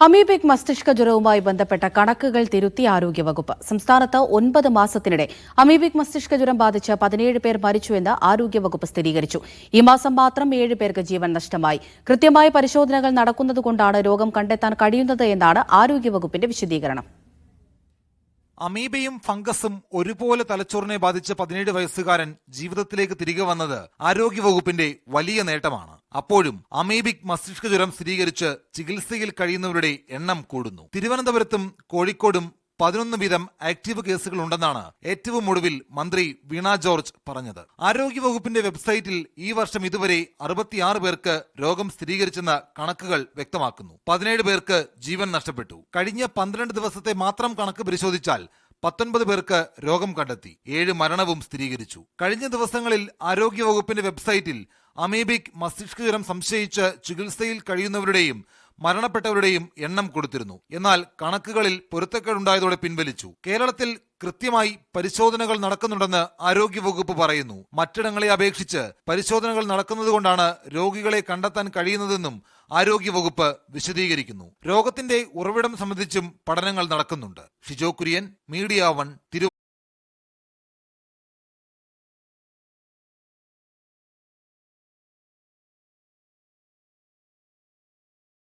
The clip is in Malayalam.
അമീബിക് മസ്തിഷ്ക ജ്വരവുമായി ബന്ധപ്പെട്ട കണക്കുകൾ തിരുത്തി ആരോഗ്യവകുപ്പ്. സംസ്ഥാനത്ത് ഒൻപത് മാസത്തിനിടെ അമീബിക് മസ്തിഷ്ക ജ്വരം ബാധിച്ച് പതിനേഴ് പേർ മരിച്ചുവെന്ന് ആരോഗ്യവകുപ്പ് സ്ഥിരീകരിച്ചു. ഈ മാസം മാത്രം ഏഴ് പേർക്ക് ജീവൻ നഷ്ടമായി. കൃത്യമായ പരിശോധനകൾ നടക്കുന്നതുകൊണ്ടാണ് രോഗം കണ്ടെത്താൻ കഴിയുന്നത് എന്നാണ് ആരോഗ്യവകുപ്പിന്റെ വിശദീകരണം. അമീബയും ഫംഗസും ഒരുപോലെ തലച്ചോറിനെ ബാധിച്ച പതിനേഴ് വയസ്സുകാരൻ ജീവിതത്തിലേക്ക് തിരികെ വന്നത് ആരോഗ്യവകുപ്പിന്റെ വലിയ നേട്ടമാണ്. അപ്പോഴും അമീബിക് മസ്തിഷ്ക ജ്വരം സ്ഥിരീകരിച്ച് ചികിത്സയിൽ കഴിയുന്നവരുടെ എണ്ണം കൂടുന്നു. തിരുവനന്തപുരത്തും കോഴിക്കോടും പതിനൊന്ന് വീതം ആക്റ്റീവ് കേസുകൾ ഉണ്ടെന്നാണ് ഏറ്റവും ഒടുവിൽ മന്ത്രി വീണ ജോർജ് പറഞ്ഞത്. ആരോഗ്യവകുപ്പിന്റെ വെബ്സൈറ്റിൽ ഈ വർഷം ഇതുവരെ അറുപത്തിയാറ് പേർക്ക് രോഗം സ്ഥിരീകരിച്ചെന്ന കണക്കുകൾ വ്യക്തമാക്കുന്നു. പതിനേഴ് പേർക്ക് ജീവൻ നഷ്ടപ്പെട്ടു. കഴിഞ്ഞ പന്ത്രണ്ട് ദിവസത്തെ മാത്രം കണക്ക് പരിശോധിച്ചാൽ പത്തൊൻപത് പേർക്ക് രോഗം കണ്ടെത്തി ഏഴ് മരണവും സ്ഥിരീകരിച്ചു. കഴിഞ്ഞ ദിവസങ്ങളിൽ ആരോഗ്യവകുപ്പിന്റെ വെബ്സൈറ്റിൽ അമീബിക് മസ്തിഷ്കജ്വരം സംശയിച്ച് ചികിത്സയിൽ കഴിയുന്നവരുടെയും മരണപ്പെട്ടവരുടെയും എണ്ണം കൊടുത്തിരുന്നു. എന്നാൽ കണക്കുകളിൽ പൊരുത്തക്കേടുണ്ടായതോടെ പിൻവലിച്ചു. കേരളത്തിൽ കൃത്യമായി പരിശോധനകൾ നടക്കുന്നുണ്ടെന്ന് ആരോഗ്യവകുപ്പ് പറയുന്നു. മറ്റിടങ്ങളെ അപേക്ഷിച്ച് പരിശോധനകൾ നടക്കുന്നതുകൊണ്ടാണ് രോഗികളെ കണ്ടെത്താൻ കഴിയുന്നതെന്നും ആരോഗ്യവകുപ്പ് വിശദീകരിക്കുന്നു. രോഗത്തിന്റെ ഉറവിടം സംബന്ധിച്ചും പഠനങ്ങൾ നടക്കുന്നുണ്ട്. ഷിജോ കുര്യൻ മീഡിയ വൺ തിരു